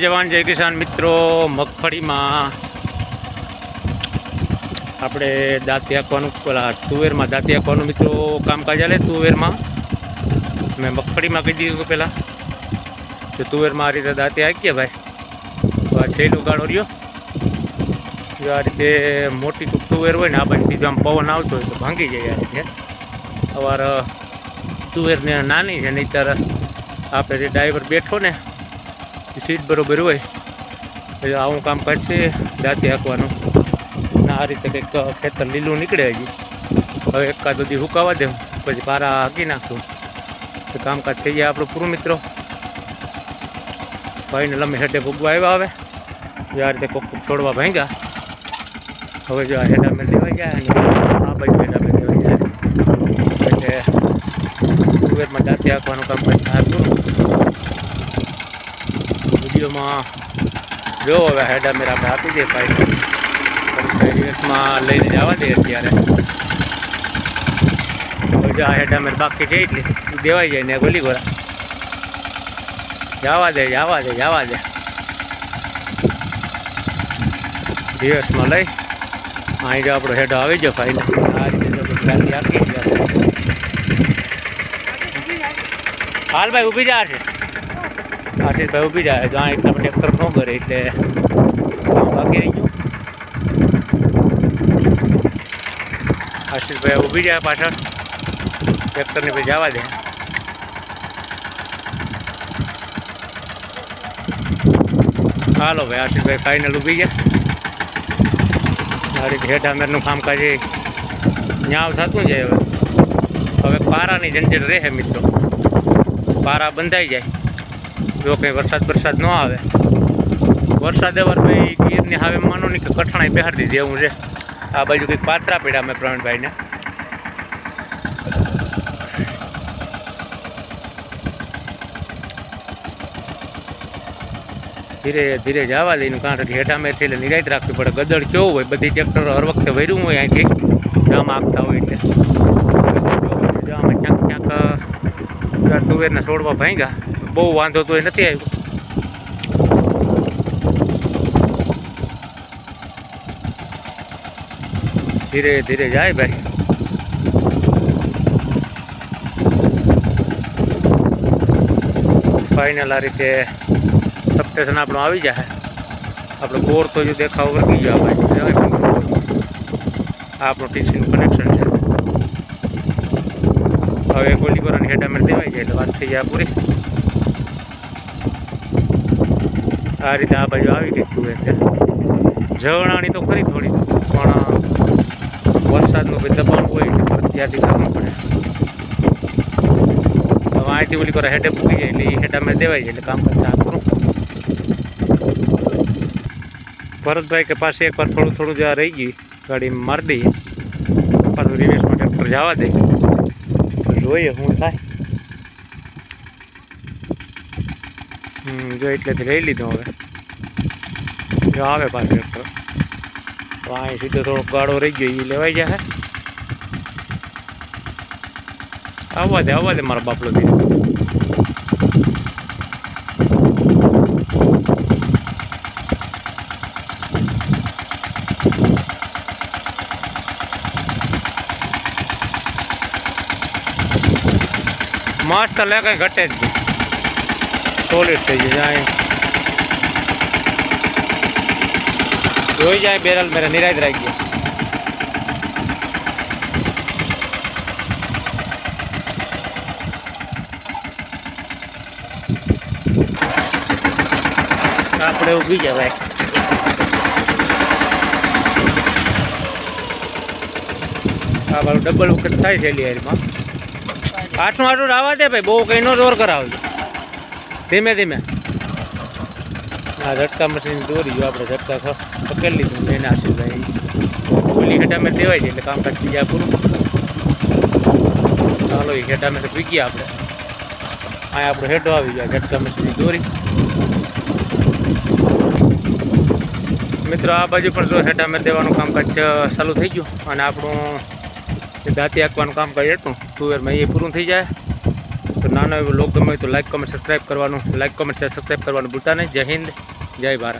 જવાન, જય કિસાન મિત્રો. મગફળીમાં આપણે દાંતી આપવાનું પેલા તુવેરમાં દાંતી આપવાનું મિત્રો કામકાજ ચાલે તુવેરમાં. મેં મગફળીમાં કહી દીધું પહેલાં તો તુવેરમાં આ રીતે દાંતી આપીએ ભાઈ. તો આ છેલ્લો ગાળો રહ્યો. જો આ રીતે મોટી તુવેર હોય ને, આ બાજુથી જો આમ પવન આવતો હોય તો ભાંગી જાય આ રીતે. અવાર તુવેરને નાની છે, નહીંતર આપણે જે ડ્રાઈવર બેઠો ને સીટ બરોબર હોય એટલે આવું કામ કરશે દાંતે હાંકવાનું. ના, આ રીતે કંઈક ખેતર લીલું નીકળે હજી. હવે એકાદ સુધી હુકાવા દેવું પછી પારા હાંકી નાખું. તો કામકાજ થઈ જાય આપણું પૂરું મિત્રો. ભાઈને લંબે હેઠે ભૂગવા આવ્યા હવે. જો આ રીતે કોક છોડવા ભાંગ્યા. હવે જો આ હેઠા મેં લેવાઈ ગયા અને આ બાજુ હેઠા મેં દેવાઈ જાય. એટલે કુવેરમાં દાંતે હાંકવાનું કામકાજ થાય પૂરું વિડીયોમાં જો હવે હેડ અમીર આપણે આપી દઈએ ભાઈ દિવસમાં લઈને જવા દે અત્યારે હવે જો આ હેડ અમીર બાકી છે એટલે ઈ દેવાઈ જાય ને ગોલી ગોળા જવા દે જવા દે જવા દે દિવસમાં લઈ અહીં જો આપણો હેડો આવી ગયો ભાઈ આ રીતે જો બધી ગાડી આપી ગયા હાલ ભાઈ ઊભી જા છે આશીષભાઈ ઊભી જાય તો આ એટલા ટ્રેક્ટર ન કરે એટલે બાકી રહી ગયું. આશીષભાઈ ઊભી જાય પાછળ. ટ્રેક્ટરને પછી જવા દે. હાલો ભાઈ, આશીષભાઈ ફાઇનલ ઊભી ગયા. મારી હેઠ અમેરનું કામકાજ એ ન્યાવ થતું જાય હવે. હવે પારાની ઝંઝટ રહે મિત્રો. પારા બંધાઈ જાય. જો કંઈ વરસાદ વરસાદ ન આવે. વરસાદ એવા ભાઈ ગીરની હવે માનો નહીં કે કઠણાઈ બેહાડી દીધી એવું છે. આ બાજુ કંઈક પાત્રા પડ્યા અમે પ્રવીણભાઈને. ધીરે ધીરે જવા દઈને કારણ કે હેઠા થઈને એટલે નિરાયત રાખવી પડે. ગદડ કેવું હોય, બધી ટ્રેક્ટરો હર વખતે વર્યું હોય અહીંથી. જામ આપતા હોય એટલે. જામાં ક્યાંક ક્યાંક તુવેરના છોડવા ભાંગ્યા. બહુ વાંધો તો એ નથી આવ્યો. ધીરે ધીરે જાય ભાઈ. ફાઇનલ આ રીતે સબસ્ટેશન આપણું આવી જાય. આપણે બોર તો જો દેખાવ વર્ગી ગયો ભાઈ જવાય પણ. આ આપણું ટીસીનું કનેક્શન છે. હવે ગોલી કોરાની હેઠ અમે દેવાઈ જાય એટલે વાત થઈ જાય પૂરી. આ રીતે આ બાજુ આવી ગઈ તું એટલે. જવણાણી તો ખરી થોડી, પણ વરસાદનું ભાઈ દબાણ હોય એટલે ત્યાંથી કરવી પડે. હવે અહીંથી ઓલી કોરા હેઠે પૂકી જાય, એટલે એ હેઠ અમે દેવાઈ જાય એટલે કામ કરતા આપણું ભરતભાઈ કે પાસે એકવાર થોડું થોડું જ્યાં રહી ગઈ ગાડી મારી દઈએ. પાછું રિવેશમાં ટ્રેક્ટર જવા દે. જોઈએ શું થાય. જો એટલેથી લઈ લીધો હવે. જો આવે પાછું ટ્રેક્ટર તો. અહીં સીધો થોડો ગાળો રહી ગયો એ લેવાઈ જશે આવવા દે આવવા દે મારા બાપલો ધીરે મસ્ત લે કઈ ઘટે જ. નહીં સોલિડ થઈ જાય જોઈ જાય બેરલ મેરે નિરાજ રાખી ગયો આપણે ઊભી ગયા ભાઈ આ મારું ડબલ વખત થાય છે એલી હારીમાં આઠનું આઠું આવવા દે ભાઈ બહુ કંઈ નો જોર કરાવજો ધીમે ધીમે. આ ઝટકા મશીન દોરી ગયો આપણે ઝટકા પકડી લીધું એને આશીષ ભાઈ ઓલી હેઠા મેં દેવાય છે એટલે કામકાજ થઈ જાય પૂરું. ચાલો, એ હેઠા પી ગયા આપણે. અહીંયા આપણો હેઠો આવી જાય ઝટકા મશીન દોરી. મિત્રો, આ બાજુ પણ જો હેઠા મેં દેવાનું કામકાજ ચાલુ થઈ ગયું. અને આપણું દાંતી આંકવાનું કામકાજ એટલું તુવેરમાં એ પૂરું થઈ જાય. તો નાનો એવો લોક ગમે તો લાઈક કોમેન્ટ સબસ્ક્રાઈબ કરવાનું. લાઈક કોમેન્ટ સબસ્ક્રાઈબ કરવાનું ભૂલતા નહીં. જય હિન્દ, જય ભારત.